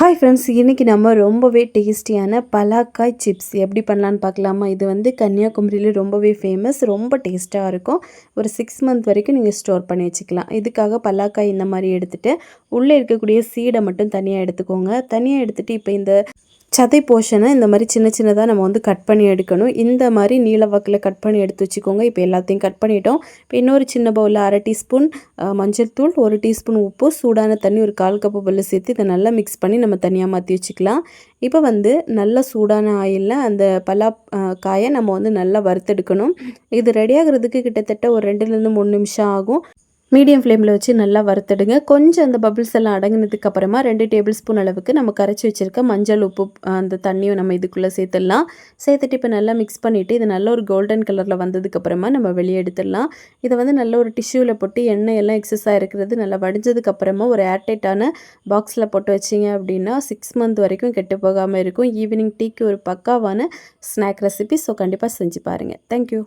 Hi friends இன்றைக்கி நம்ம ரொம்பவே டேஸ்டியான பலாக்காய் சிப்ஸ் எப்படி பண்ணலான்னு பார்க்கலாமா? இது வந்து கன்னியாகுமரியில் ரொம்பவே ஃபேமஸ் ரொம்ப டேஸ்ட்டாக இருக்கும். ஒரு சிக்ஸ் மந்த் வரைக்கும் நீங்கள் ஸ்டோர் பண்ணி வச்சுக்கலாம். இதுக்காக பலாக்காய் இந்த மாதிரி எடுத்துகிட்டு உள்ளே இருக்கக்கூடிய சீடை மட்டும் தனியாக எடுத்துக்கோங்க. தனியாக எடுத்துகிட்டு இப்போ இந்த சதை போர்ஷனை இந்த மாதிரி சின்ன சின்னதாக நம்ம வந்து கட் பண்ணி எடுக்கணும். இந்த மாதிரி நீல வாக்கில் கட் பண்ணி எடுத்து வச்சுக்கோங்க. இப்போ எல்லாத்தையும் கட் பண்ணிட்டோம். இப்போ இன்னொரு சின்ன பவுலில் அரை டீஸ்பூன் மஞ்சள் தூள் ஒரு டீஸ்பூன் உப்பு சூடான தண்ணி ஒரு கால் கப்பு பல்லு சேர்த்து இதை நல்லா மிக்ஸ் பண்ணி நம்ம தனியாக மாற்றி வச்சுக்கலாம். இப்போ வந்து நல்ல சூடான ஆயிலில் அந்த பலா காயை நம்ம வந்து நல்லா வறுத்தெடுக்கணும். இது ரெடி ஆகிறதுக்கு கிட்டத்தட்ட ஒரு ரெண்டுலேருந்து மூணு நிமிஷம் ஆகும். மீடியம் ஃப்ளேமில் வச்சு நல்லா வறுத்துடுங்க. கொஞ்சம் அந்த பபிள்ஸ் எல்லாம் அடங்கினதுக்கு அப்புறமா ரெண்டு டேபிள் ஸ்பூன் அளவுக்கு நம்ம கரைச்சி வச்சுருக்க மஞ்சள் உப்பு அந்த தண்ணியும் நம்ம இதுக்குள்ளே சேர்த்துடலாம். சேர்த்துட்டு இப்போ நல்லா மிக்ஸ் பண்ணிவிட்டு இது நல்ல ஒரு கோல்டன் கலரில் வந்ததுக்கப்புறமா நம்ம வெளியே எடுத்துடலாம். இதை வந்து நல்ல ஒரு டிஷ்யூவில் போட்டு எண்ணெய் எல்லாம் எக்ஸஸாக இருக்கிறது நல்லா வடிஞ்சதுக்கப்புறமா ஒரு ஏர்டைட்டான பாக்ஸில் போட்டு வச்சிங்க அப்படின்னா சிக்ஸ் மந்த் வரைக்கும் கெட்டு போகாமல் இருக்கும். ஈவினிங் டீக்கு ஒரு பக்காவான ஸ்நாக் ரெசிபி ஸோ கண்டிப்பாக செஞ்சு பாருங்கள் தேங்க்யூ